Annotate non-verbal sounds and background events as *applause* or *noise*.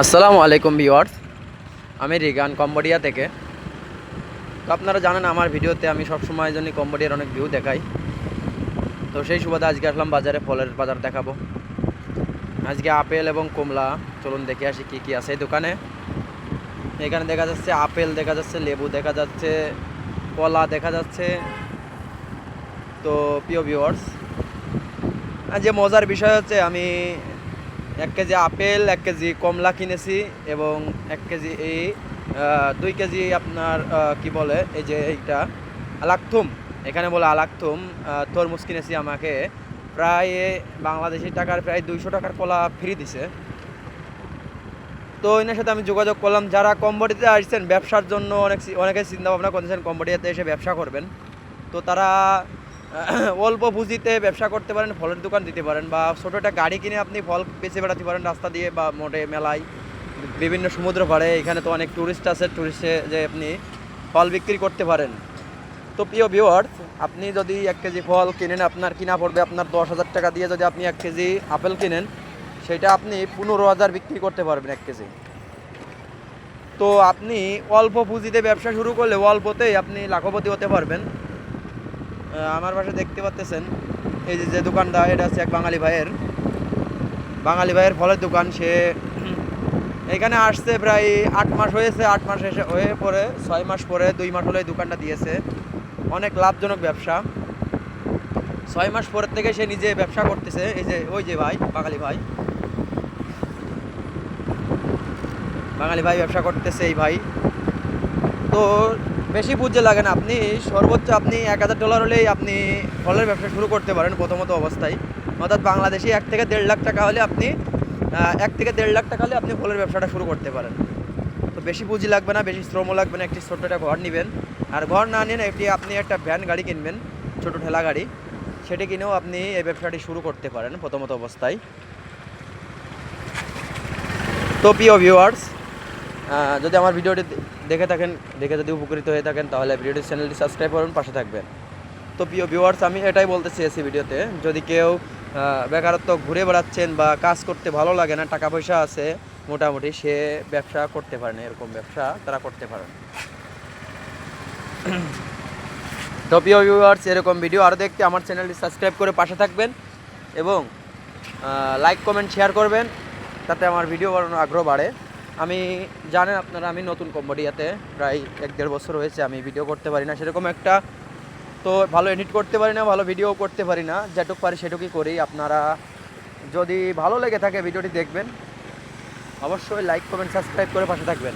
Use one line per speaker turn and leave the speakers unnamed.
আসসালামু আলাইকুম ভিওয়ার্স আমি রিগান কম্বোডিয়া থেকে। তো আপনারা জানেন আমার ভিডিওতে আমি সবসময় জন্য কম্বোডিয়ার অনেক ভিউ দেখাই। তো সেই সুবাদে আজকে আসলাম বাজারে, ফলের বাজার দেখাবো। আজকে আপেল এবং কমলা চলুন দেখে আসি কী কী আছে এই দোকানে। এখানে দেখা যাচ্ছে আপেল, দেখা যাচ্ছে লেবু, দেখা যাচ্ছে কলা, দেখা যাচ্ছে তো প্রিয় ভিওয়ার্স যে মজার বিষয় হচ্ছে আমি এক কেজি আপেল, এক কেজি কমলা কিনেছি এবং এক কেজি এই দুই কেজি আপনার কি বলে, এই যে এইটা, আলাকথুম। এখানে বলে আলাকথুম তরমুজ কিনেছি আমাকে। প্রায় বাংলাদেশি টাকার প্রায় দুইশো টাকার কলা ফ্রি দিছে। তো এনার সাথে আমি যোগাযোগ করলাম। যারা কম্বোডিয়াতে আসছেন, ব্যবসার জন্য অনেক অনেকে চিন্তা ভাবনা করতেছেন কম্বোডিয়াতে এসে ব্যবসা করবেন। তো তারা *coughs* অল্প পুঁজিতে ব্যবসা করতে পারেন, ফলের দোকান দিতে পারেন বা ছোটো একটা গাড়ি কিনে আপনি ফল বেচে বেড়াতে পারেন রাস্তা দিয়ে বা মোটে, মেলায়, বিভিন্ন সমুদ্র পাড়ে এখানে তো অনেক ট্যুরিস্ট আছে টুরিস্টে যে আপনি ফল বিক্রি করতে পারেন। তো প্রিয় ভিউয়ার্স আপনি যদি এক কেজি ফল কিনেন, আপনার কিনা পড়বে আপনার দশ হাজার টাকা দিয়ে যদি আপনি এক কেজি আপেল কিনেন, সেটা আপনি পনেরো হাজার বিক্রি করতে পারবেন এক কেজি। তো আপনি অল্প পুঁজিতে ব্যবসা শুরু করলে অল্পতেই আপনি লাখপতি হতে পারবেন। আমার পাশে দেখতে পাচ্তেছেন, এই যে যে দোকানটা, এটা হচ্ছে এক বাঙালি ভাইয়ের। বাঙালি ভাইয়ের ফলের দোকান, সে এখানে আসছে প্রায় আট মাস হয়েছে, আট মাস এসে হয়ে পরে, ছয় মাস পরে, দুই মাস হলে দোকানটা দিয়েছে। অনেক লাভজনক ব্যবসা। ছয় মাস পরের থেকে সে নিজে ব্যবসা করতেছে, এই যে, ওই যে ভাই, বাঙালি ভাই। বাঙালি ভাই ব্যবসা করতেছে এই ভাই। তো বেশি পুঁজি লাগে না। আপনি সর্বোচ্চ আপনি এক হাজার ডলার হলেই আপনি ফলের ব্যবসা শুরু করতে পারেন প্রথমত অবস্থায়। অর্থাৎ বাংলাদেশে এক থেকে দেড় লাখ টাকা হলে আপনি এক থেকে দেড় লাখ টাকা হলে আপনি ফলের ব্যবসাটা শুরু করতে পারেন। তো বেশি পুঁজি লাগবে না, বেশি শ্রমও লাগবে না, একটি ছোট্ট একটা ঘর নেবেন। আর ঘর না নিয়ে একটি আপনি একটা ভ্যান গাড়ি কিনবেন, ছোটো ঠেলা গাড়ি। সেটি কিনেও আপনি এই ব্যবসাটি শুরু করতে পারেন প্রথমত অবস্থায়। তো প্রিয় ভিউয়ার্স যদি আমার ভিডিওটি দেখে থাকেন, দেখে যদি উপকৃত হয়ে থাকেন, তাহলে ভিডিওটি চ্যানেলটি সাবস্ক্রাইব করুন, পাশে থাকবেন। তো প্রিয় ভিউয়ার্স আমি এটাই বলতে চেয়েছি ভিডিওতে, যদি কেউ বেকারত্ব ঘুরে বেড়াচ্ছেন বা কাজ করতে ভালো লাগে না, টাকা পয়সা আছে, মোটামুটি সে ব্যবসা করতে পারেন এরকম ব্যবসা তারা করতে পারেন তো প্রিয় ভিউয়ার্স এরকম ভিডিও আরও দেখতে আমার চ্যানেলটি সাবস্ক্রাইব করে পাশে থাকবেন এবং লাইক কমেন্ট শেয়ার করবেন, তাতে আমার ভিডিও বানানোর আগ্রহ বাড়ে। আমি জানেন আপনারা, আমি নতুন কম্বোডিয়াতে প্রায় এক দেড় বছর হয়েছে, আমি ভিডিও করতে পারি না। সেরকম একটা তো ভালো এডিট করতে পারি না, ভালো ভিডিও করতে পারি না। যেটুক পারি সেটুকুই করি। আপনারা যদি ভালো লেগে থাকে ভিডিওটি দেখবেন। অবশ্যই লাইক কমেন্ট সাবস্ক্রাইব করে পাশে থাকবেন।